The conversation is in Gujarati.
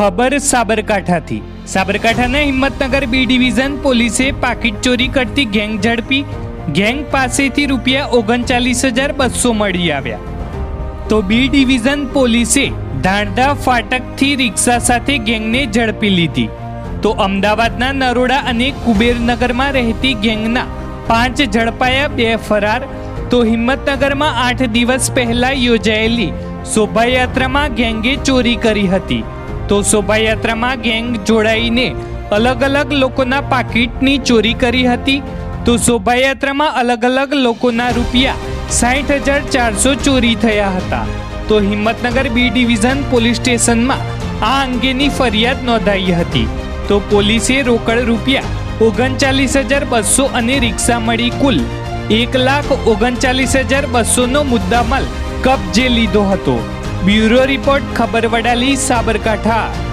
ખબર સાબરકાંઠાથી. સાબરકાંઠાના હિંમતનગર બી ડિવિઝન પોલીસે પાકીટ ચોરી કરતી ગેંગ ઝડપી, ગેંગ પાસેથી રૂપિયા ઓગણચાલીસ હજાર બસો મળી આવ્યા. તો બી ડિવિઝન પોલીસે ધાણધા ફાટકથી રિક્ષા સાથે ગેંગને ઝડપી લીધી. તો અમદાવાદના નરોડા અને કુબેરનગરમાં રહેતી ગેંગના પાંચ ઝડપાયા, બે ફરાર. તો હિંમતનગરમાં આઠ દિવસ પહેલા યોજાયેલી શોભાયાત્રામાં ગેંગે ચોરી કરી હતી. તો શોભાયાત્રામાં ગેંગ જોડાઈને અલગ અલગ લોકોના પાકીટની ચોરી કરી હતી. તો શોભાયાત્રામાં અલગ અલગ લોકોના રૂપિયા સાઠ હજાર ચારસો ચોરી થયા હતા. તો હિંમતનગર બી ડિવિઝન પોલીસ સ્ટેશનમાં આ અંગેની ફરિયાદ નોંધાઈ હતી. તો પોલીસે રોકડ રૂપિયા ઓગણચાલીસ હજાર બસો અને રિક્ષા મળી કુલ એક લાખ ઓગણચાલીસ હજાર બસોનો મુદ્દામાલ કબજે લીધો હતો. બ્યુરો રિપોર્ટ ખબર વડાલી સાબરકાંઠા